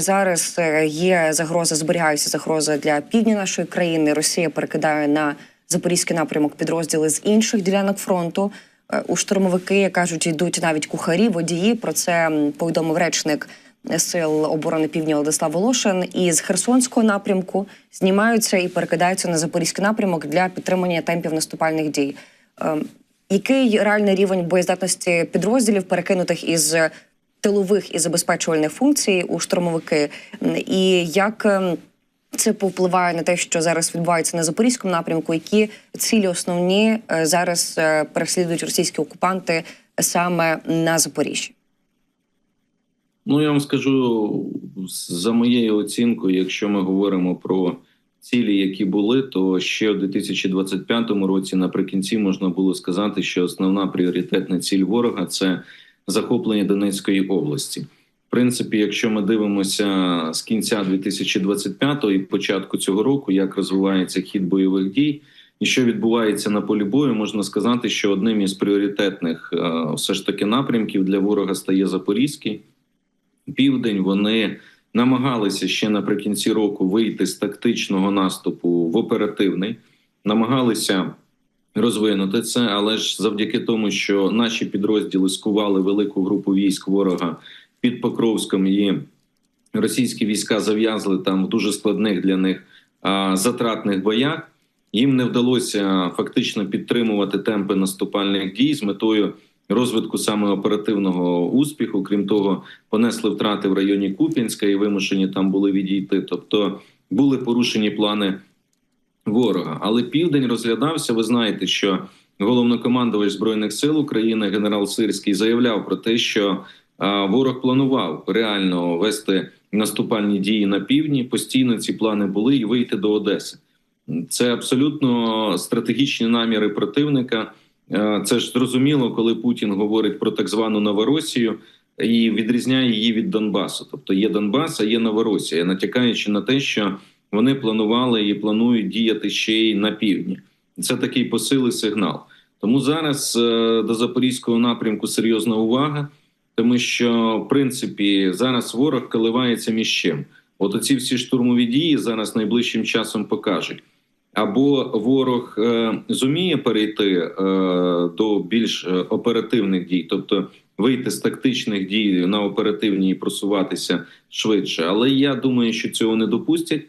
Зараз е, є загроза, зберігається загроза для півдня нашої країни. Росія перекидає на запорізький напрямок підрозділи з інших ділянок фронту. Е, У штурмовики як кажуть, йдуть навіть кухарі, водії. Про це повідомив речник сил оборони півдня Владислав Волошин. І з Херсонського напрямку знімаються і перекидаються на запорізький напрямок для підтримання темпів наступальних дій. Ем, Який реальний рівень боєздатності підрозділів, перекинутих із тилових і забезпечувальних функцій у штурмовики, і як ем, це повпливає на те, що зараз відбувається на запорізькому напрямку? Які цілі основні е, зараз е, переслідують російські окупанти саме на Запоріжжі? Ну, я вам скажу за моєю оцінкою, якщо ми говоримо про цілі, які були, то ще у 2025 році, наприкінці, можна було сказати, що основна пріоритетна ціль ворога це захоплення Донецької області. В принципі, якщо ми дивимося з кінця 2025 і початку цього року, як розвивається хід бойових дій, і що відбувається на полі бою, можна сказати, що одним із пріоритетних е, все ж таки напрямків для ворога стає Запорізький південь. Вони намагалися ще наприкінці року вийти з тактичного наступу в оперативний, намагалися розвинути це, але ж завдяки тому, що наші підрозділи скували велику групу військ ворога під Покровськом і російські війська зав'язли там в дуже складних для них затратних боях. Їм не вдалося фактично підтримувати темпи наступальних дій з метою розвитку саме оперативного успіху. Крім того, понесли втрати в районі Куп'янська і вимушені там були відійти. Тобто були порушені плани ворога. Але південь розглядався. Ви знаєте, що головнокомандувач збройних сил України генерал Сирський заявляв про те, що ворог планував реально вести наступальні дії на півдні. Постійно ці плани були і вийти до Одеси. Це абсолютно стратегічні наміри противника. Це ж зрозуміло, коли Путін говорить про так звану Новоросію і відрізняє її від Донбасу. Тобто є Донбас, а є Новоросія, натякаючи на те, що вони планували і планують діяти ще й на півдні. Це такий посилий сигнал. Тому зараз е, до запорізького напрямку серйозна увага, тому що в принципі зараз ворог коливається між чим. От оці всі штурмові дії зараз найближчим часом покажуть. Або ворог е, зуміє перейти е, до більш е, оперативних дій, тобто вийти з тактичних дій на оперативні і просуватися швидше. Але я думаю, що цього не допустять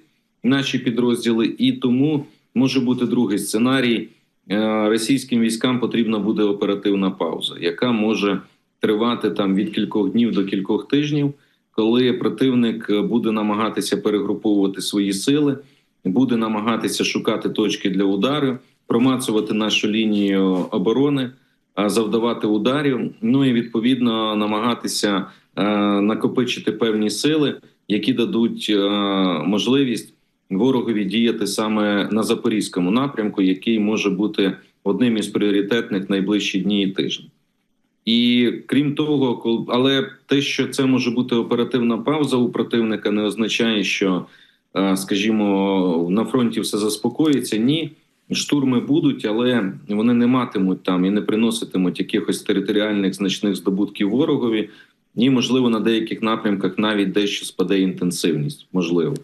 наші підрозділи, і тому може бути другий сценарій. Е, російським військам потрібна буде оперативна пауза, яка може тривати там від кількох днів до кількох тижнів, коли противник е, буде намагатися перегруповувати свої сили буде намагатися шукати точки для удару, промацувати нашу лінію оборони, а, завдавати ударів. Ну і відповідно намагатися е, накопичити певні сили, які дадуть е, можливість ворогові діяти саме на запорізькому напрямку, який може бути одним із пріоритетних найближчі дні і тижні. І крім того, але те, що це може бути оперативна пауза у противника, не означає, що е, скажімо, на фронті все заспокоїться. Ні, штурми будуть, але вони не матимуть там і не приноситимуть якихось територіальних значних здобутків ворогові. Ні, можливо, на деяких напрямках навіть дещо спаде інтенсивність, можливо.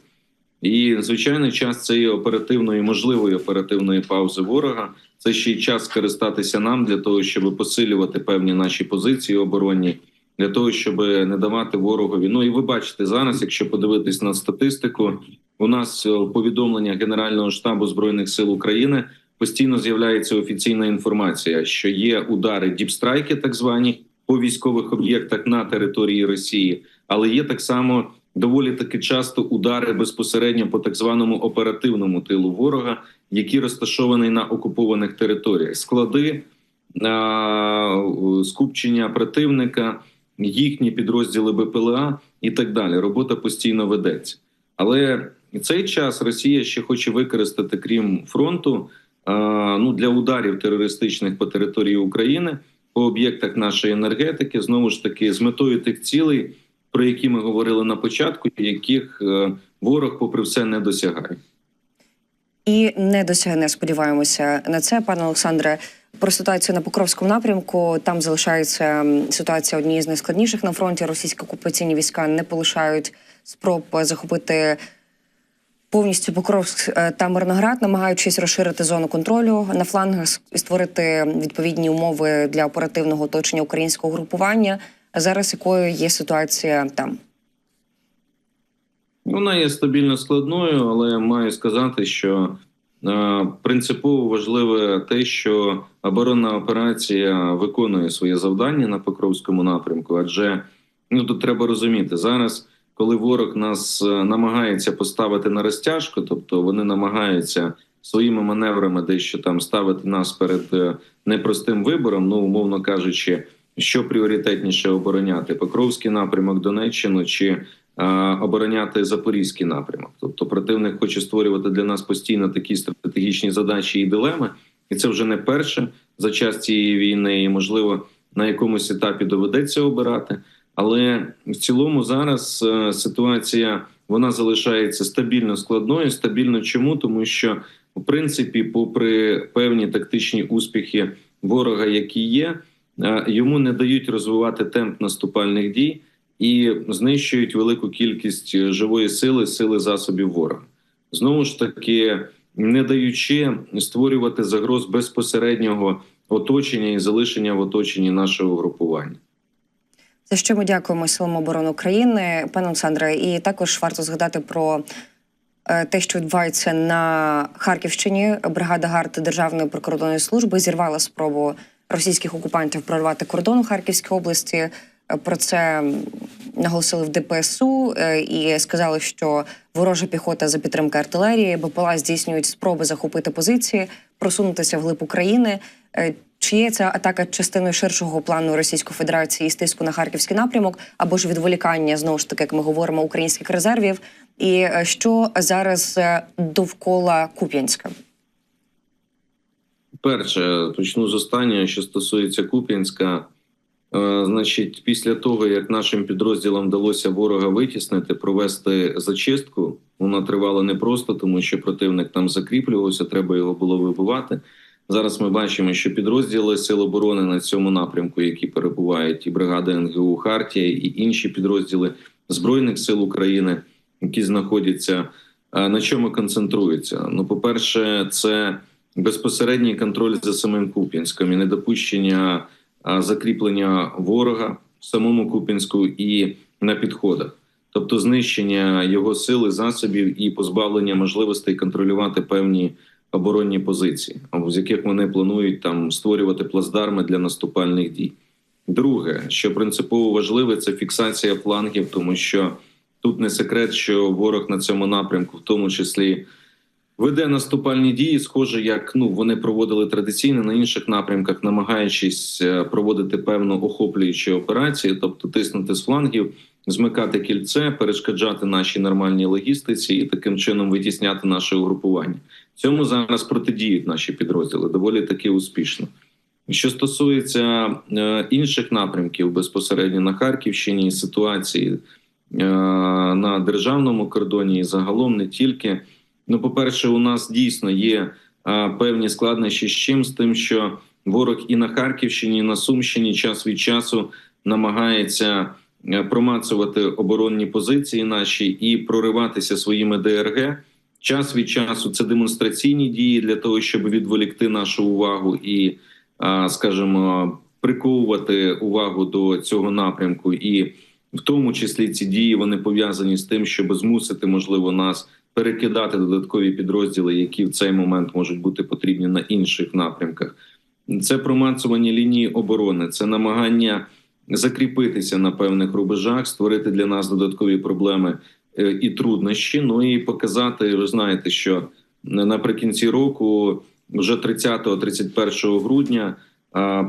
І звичайно, час цієї оперативної, можливої оперативної паузи ворога. Це ще й час скористатися нам для того, щоб посилювати певні наші позиції оборонні, для того, щоб не давати ворогові. Ну і ви бачите зараз, якщо подивитись на статистику, у нас е, повідомлення Генерального штабу збройних сил України постійно з'являється офіційна інформація, що є удари діпстрайки, так звані по військових об'єктах на території Росії, але є так само доволі таки часто удари безпосередньо по так званому оперативному тилу ворога, який розташований на окупованих територіях, склади а, скупчення противника, їхні підрозділи БПЛА і так далі. Робота постійно ведеться. Але цей час Росія ще хоче використати, крім фронту, а, ну для ударів терористичних по території України по об'єктах нашої енергетики, знову ж таки, з метою тих цілей, про які ми говорили на початку, яких е, ворог, попри все, не досягає. І не досягне, сподіваємося на це, пане Олександре. Про ситуацію на Покровському напрямку там залишається ситуація однією з найскладніших на фронті. Російські окупаційні війська не полишають спроб захопити повністю Покровськ е, та Мирноград, намагаючись розширити зону контролю на флангах і створити відповідні умови для оперативного оточення українського групування. А зараз якою є ситуація там? Вона є стабільно складною, але маю сказати, що е, принципово важливе те, що оборонна операція виконує своє завдання на Покровському напрямку. Адже ну тут треба розуміти зараз, коли ворог нас е, намагається поставити на розтяжку, тобто вони намагаються своїми маневрами дещо там ставити нас перед е, непростим вибором, ну умовно кажучи, що пріоритетніше обороняти Покровський напрямок Донеччину чи е, обороняти Запорізький напрямок. Тобто противник хоче створювати для нас постійно такі стратегічні задачі і дилеми, і це вже не перше за час цієї війни, і можливо на якомусь етапі доведеться обирати. Але в цілому зараз е, ситуація вона залишається стабільно складною. Стабільно чому? Тому що в принципі, попри певні тактичні успіхи ворога, які є, йому не дають розвивати темп наступальних дій і знищують велику кількість живої сили, сили засобів ворога. Знову ж таки, не даючи створювати загроз безпосереднього оточення і залишення в оточенні нашого групування. За що ми дякуємо силам оборони України, пане Олександре. І також варто згадати про е, те, що відбувається на Харківщині. Бригада ГАРД Державної прикордонної служби зірвала спробу російських окупантів прорвати кордон у Харківській області. Е, Про це наголосили в ДПСУ е, і сказали, що ворожа піхота за підтримки артилерії БПЛА здійснюють спроби захопити позиції, просунутися вглиб України. Е, Чи є ця атака частиною ширшого плану Російської Федерації з тиску на харківський напрямок, або ж відволікання знову ж таки, як ми говоримо, українських резервів? І що зараз довкола Куп'янська? Перше, почну з останнього, що стосується Куп'янська. Е, Значить, після того, як нашим підрозділам вдалося ворога витіснити, провести зачистку, вона тривала непросто, тому що противник там закріплювався, треба його було вибивати. Зараз ми бачимо, що підрозділи Сил оборони на цьому напрямку, які перебувають, і бригада НГУ Хартія, і інші підрозділи Збройних сил України, які знаходяться е, на чому концентруються. Ну, по-перше, це безпосередній контроль за самим Куп'янськом і недопущення закріплення ворога в самому Куп'янську і на підходах, тобто знищення його сили, засобів і позбавлення можливостей контролювати певні оборонні позиції, або з яких вони планують там створювати плацдарми для наступальних дій. Друге, що принципово важливе, це фіксація флангів, тому що тут не секрет, що ворог на цьому напрямку, в тому числі, веде наступальні дії, схоже, як ну вони проводили традиційно на інших напрямках, намагаючись е, проводити певну охоплюючу операцію, тобто тиснути з флангів, змикати кільце, перешкоджати нашій нормальній логістиці і таким чином витісняти наше угрупування. Цьому зараз протидіють наші підрозділи доволі таки успішно. Що стосується е, інших напрямків безпосередньо на Харківщині, ситуації е, на державному кордоні і загалом не тільки. Ну, по-перше, у нас дійсно є е, певні складнощі з чим з тим, що ворог і на Харківщині, і на Сумщині час від часу намагається е, промацувати оборонні позиції наші і прориватися своїми ДРГ. Час від часу це демонстраційні дії для того, щоб відволікти нашу увагу і, а, скажімо, приковувати увагу до цього напрямку, і в тому числі ці дії вони пов'язані з тим, щоб змусити можливо нас перекидати додаткові підрозділи, які в цей момент можуть бути потрібні на інших напрямках. Це промацування лінії оборони, це намагання закріпитися на певних рубежах, створити для нас додаткові проблеми е, і труднощі. Ну і показати, ви знаєте, що наприкінці року, вже 30-31 грудня,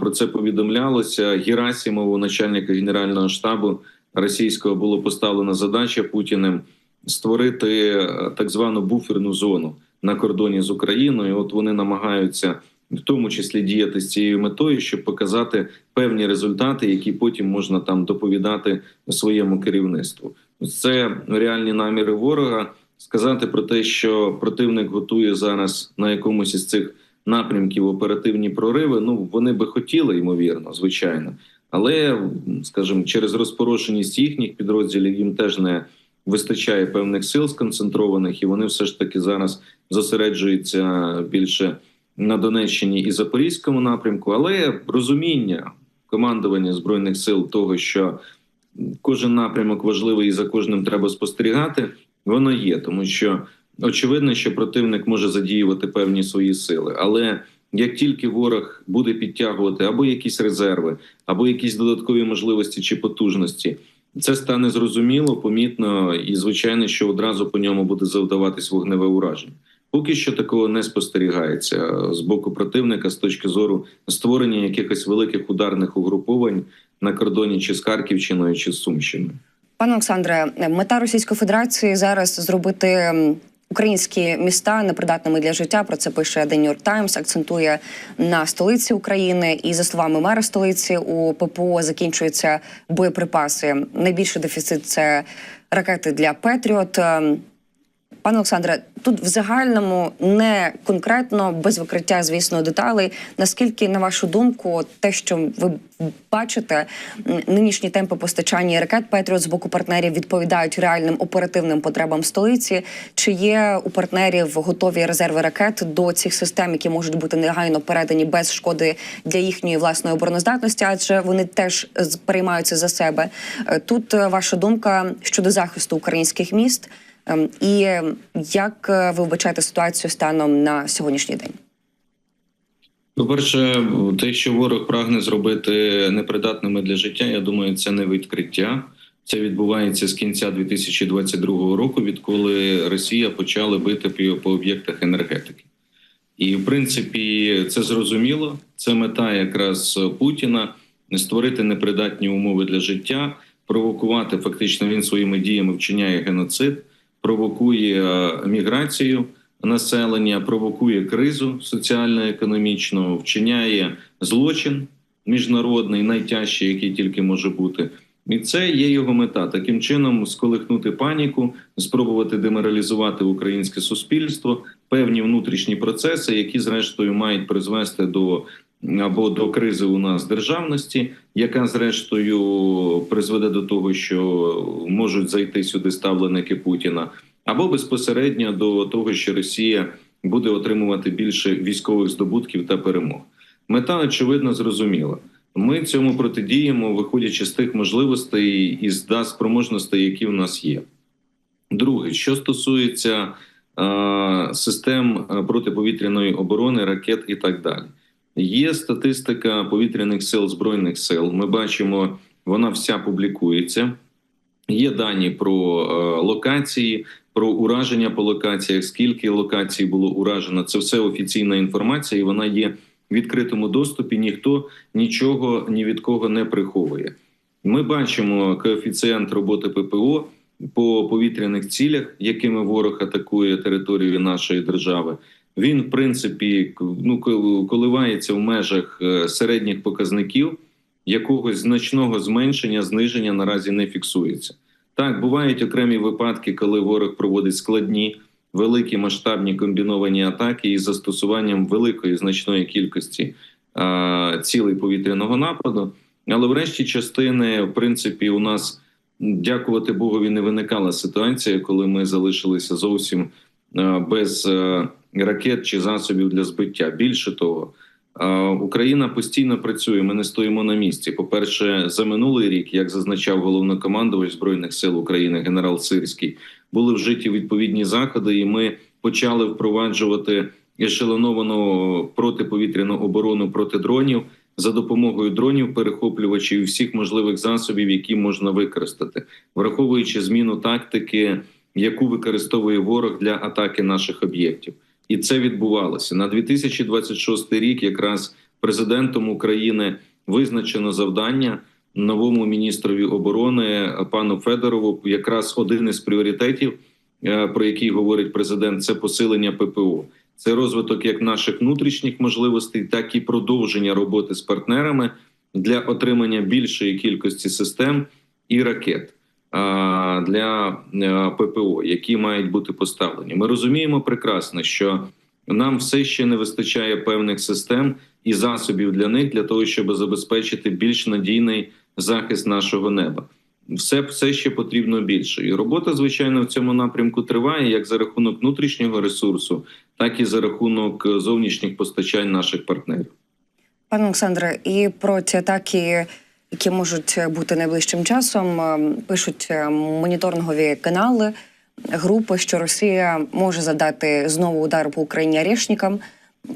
про це повідомлялося. Герасімову, начальника генерального штабу російського, було поставлена задача Путіним створити е, так звану буферну зону на кордоні з Україною. От вони намагаються в тому числі діяти з цією метою, щоб показати певні результати, які потім можна там доповідати своєму керівництву. Це реальні наміри ворога. Сказати про те, що противник готує зараз на якомусь із цих напрямків оперативні прориви. Ну вони би хотіли, ймовірно, звичайно, але скажімо, через розпорошеність їхніх підрозділів їм теж не вистачає певних сил сконцентрованих, і вони все ж таки зараз зосереджуються більше на Донеччині і Запорізькому напрямку, але розуміння командування збройних сил того, що кожен напрямок важливий і за кожним треба спостерігати, воно є, тому що очевидно, що противник може задіювати певні свої сили, але як тільки ворог буде підтягувати або якісь резерви, або якісь додаткові можливості чи потужності, це стане зрозуміло, помітно і звичайно, що одразу по ньому буде завдаватись вогневе ураження. Поки що такого не спостерігається з боку противника з точки зору створення якихось великих ударних угруповань на кордоні чи з Харківщиною, чи з Сумщиною. Пане Олександре, мета Російської Федерації зараз зробити українські міста непридатними для життя. Про це пише The New York Times, акцентує на столиці України. І за словами мера столиці, у ППО закінчуються боєприпаси. Найбільший дефіцит це ракети для Петріот. Пане Олександре, тут в загальному не конкретно без викриття, звісно, деталей. Наскільки, на вашу думку, те, що ви бачите, нинішні темпи постачання ракет Петріот з боку партнерів відповідають реальним оперативним потребам столиці? Чи є у партнерів готові резерви ракет до цих систем, які можуть бути негайно передані без шкоди для їхньої власної обороноздатності? Адже вони теж переймаються за себе. Е, Тут е, ваша думка щодо захисту українських міст. Ем, І ем, як е, ви вбачаєте ситуацію станом на сьогоднішній день? По-перше, те, що ворог прагне зробити непридатними для життя, я думаю, це не відкриття. Це відбувається з кінця 2022 року, відколи Росія почала бити по- по об'єктах енергетики. І в принципі, це зрозуміло. Це мета якраз Путіна створити непридатні умови для життя, провокувати фактично він своїми діями вчиняє геноцид, провокує е, міграцію населення, провокує кризу соціально-економічну, вчиняє злочин міжнародний, найтяжчий, який тільки може бути. І це є його мета. Таким чином сколихнути паніку, спробувати деморалізувати українське суспільство, певні внутрішні процеси, які зрештою мають призвести до або до кризи у нас державності, яка зрештою призведе до того, що можуть зайти сюди ставленики Путіна, або безпосередньо до того, що Росія буде отримувати більше військових здобутків та перемог. Мета очевидно зрозуміла. Ми цьому протидіємо, виходячи з тих можливостей і з да, спроможностей, які в нас є. Друге, що стосується е, систем протиповітряної оборони, ракет і так далі, є статистика повітряних сил збройних сил. Ми бачимо, вона вся публікується. Є дані про е, локації, про ураження по локаціях. Скільки локацій було уражено? Це все офіційна інформація, і вона є в відкритому доступі. Ніхто нічого ні від кого не приховує. Ми бачимо коефіцієнт роботи ППО по повітряних цілях, якими ворог атакує територію нашої держави. Він, в принципі, ну коливається в межах е, середніх показників. Якогось значного зменшення, зниження наразі не фіксується. Так, бувають окремі випадки, коли ворог проводить складні, великі масштабні комбіновані атаки із застосуванням великої значної кількості а, цілей повітряного нападу. Але врешті частини, в принципі, у нас дякувати Богові, не виникала ситуація, коли ми залишилися зовсім без ракет чи засобів для збиття. Більше того, Україна постійно працює. Ми не стоїмо на місці. По перше, за минулий рік, як зазначав головнокомандувач збройних сил України генерал Сирський, були вжиті відповідні заходи, і ми почали впроваджувати ешелоновану протиповітряну оборону проти дронів за допомогою дронів, перехоплювачів і всіх можливих засобів, які можна використати, враховуючи зміну тактики, яку використовує ворог для атаки наших об'єктів. І це відбувалося на 2026 рік. Якраз президентом України визначено завдання новому міністрові оборони пану Федорову. Якраз один із пріоритетів, е, про який говорить президент, це посилення ППО. Це розвиток як наших внутрішніх можливостей, так і продовження роботи з партнерами для отримання більшої кількості систем і ракет для е, ППО, які мають бути поставлені. Ми розуміємо прекрасно, що нам все ще не вистачає певних систем і засобів для них для того, щоб забезпечити більш надійний захист нашого неба. все, все ще потрібно більше. І робота, звичайно, в цьому напрямку триває як за рахунок внутрішнього ресурсу, так і за рахунок е, зовнішніх постачань наших партнерів. Пане Олександре, і про ці атаки, які можуть бути найближчим часом, ем, пишуть ем, моніторингові канали, групи, що Росія може завдати знову удар по Україні орешникам.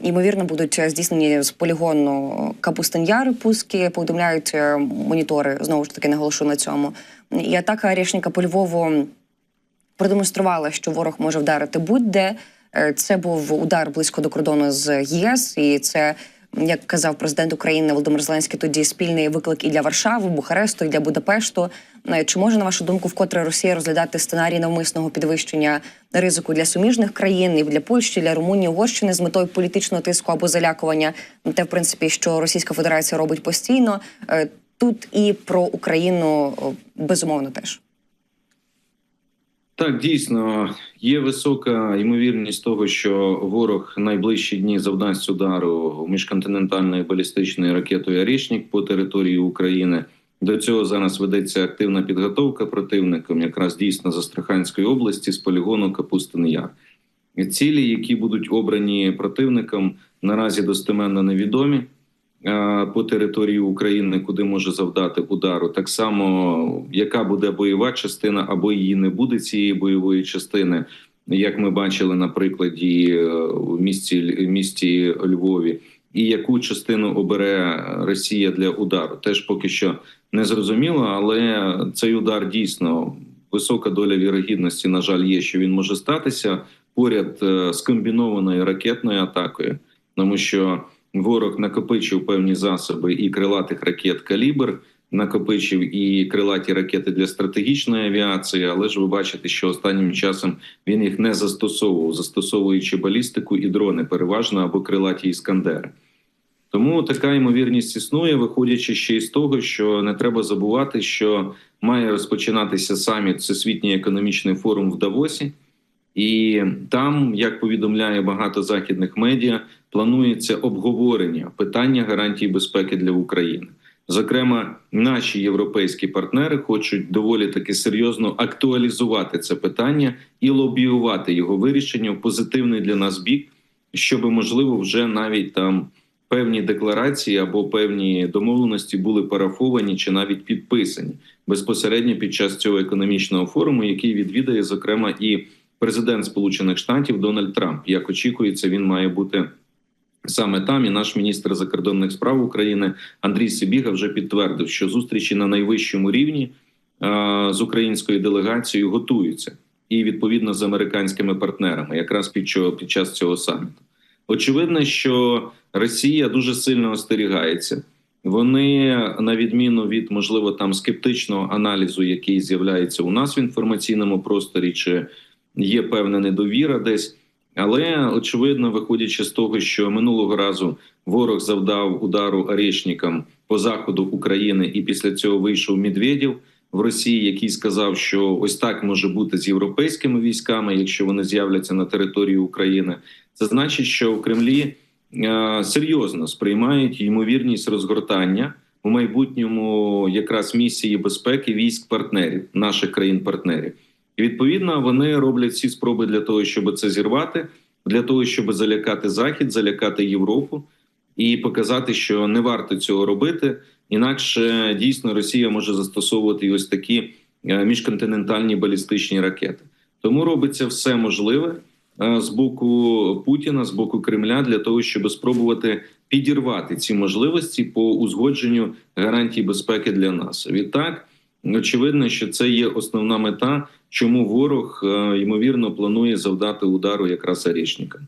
Ймовірно, будуть здійснені з полігону Капустин-Яр пуски, повідомляють е, монітори. Знову ж таки наголошу на цьому. І атака орешника по Львову продемонструвала, що ворог може вдарити будь-де. Е, Це був удар близько до кордону з ЄС, і це, як казав президент України Володимир Зеленський, тоді спільний виклик і для Варшави, Бухаресту, і для Будапешту. Е, Чи може на вашу думку вкотре Росія розглядати сценарій навмисного підвищення ризику для суміжних країн і для Польщі, для Румунії, Угорщини з метою політичного тиску або залякування? Те, в принципі, що Російська Федерація робить постійно Е, тут і про Україну безумовно теж. Так, дійсно є висока ймовірність того, що ворог найближчі дні завдасть удару міжконтинентальною балістичною ракетою «Орішнік» по території України. До цього зараз ведеться активна підготовка противником, якраз дійсно з Астраханської області, з полігону Капустин Яр. Цілі, які будуть обрані противником, наразі достеменно невідомі по території України, куди може завдати удару. Так само, яка буде бойова частина, або її не буде цієї бойової частини, як ми бачили на прикладі е, в місті, місті Львові, і яку частину обере Росія для удару, теж поки що не зрозуміло, але цей удар дійсно висока доля вірогідності, на жаль, є, що він може статися поряд е, з комбінованою ракетною атакою, тому що ворог накопичив певні засоби і крилатих ракет калібр, накопичив і крилаті ракети для стратегічної авіації. Але ж ви бачите, що останнім часом він їх не застосовував, застосовуючи балістику і дрони, переважно або крилаті іскандери. Тому така ймовірність існує, виходячи ще із того, що не треба забувати, що має розпочинатися саміт Всесвітній економічний форум в Давосі, і там, як повідомляє багато західних медіа, планується обговорення питання гарантій безпеки для України. Зокрема, наші європейські партнери хочуть доволі таки серйозно актуалізувати це питання і лобіювати його вирішення в позитивний для нас бік, щоб можливо вже навіть там певні декларації або певні домовленості були парафовані чи навіть підписані безпосередньо під час цього економічного форуму, який відвідає зокрема і президент Сполучених Штатів Дональд Трамп. Як очікується, він має бути. Саме там і наш міністр закордонних справ України Андрій Сибіга вже підтвердив, що зустрічі на найвищому рівні а, з українською делегацією готуються, і відповідно з американськими партнерами, якраз під чого під час цього саміту. Очевидно, що Росія дуже сильно остерігається. Вони, на відміну від можливо там скептичного аналізу, який з'являється у нас в інформаційному просторі, чи є певна недовіра десь. Але очевидно, виходячи з того, що минулого разу ворог завдав удару орешникам по заходу України, і після цього вийшов Медведєв в Росії, який сказав, що ось так може бути з європейськими військами, якщо вони з'являться на території України. Це значить, що в Кремлі е, серйозно сприймають ймовірність розгортання у майбутньому якраз місії безпеки військ партнерів наших країн-партнерів. І відповідно вони роблять всі спроби для того, щоб це зірвати, для того, щоб залякати Захід, залякати Європу і показати, що не варто цього робити. Інакше дійсно Росія може застосовувати ось такі е, міжконтинентальні балістичні ракети. Тому робиться все можливе е, з боку Путіна, з боку Кремля, для того, щоб спробувати підірвати ці можливості по узгодженню гарантій безпеки для нас. Відтак. Очевидно, що це є основна мета, чому ворог е, ймовірно планує завдати удару якраз Орішникам.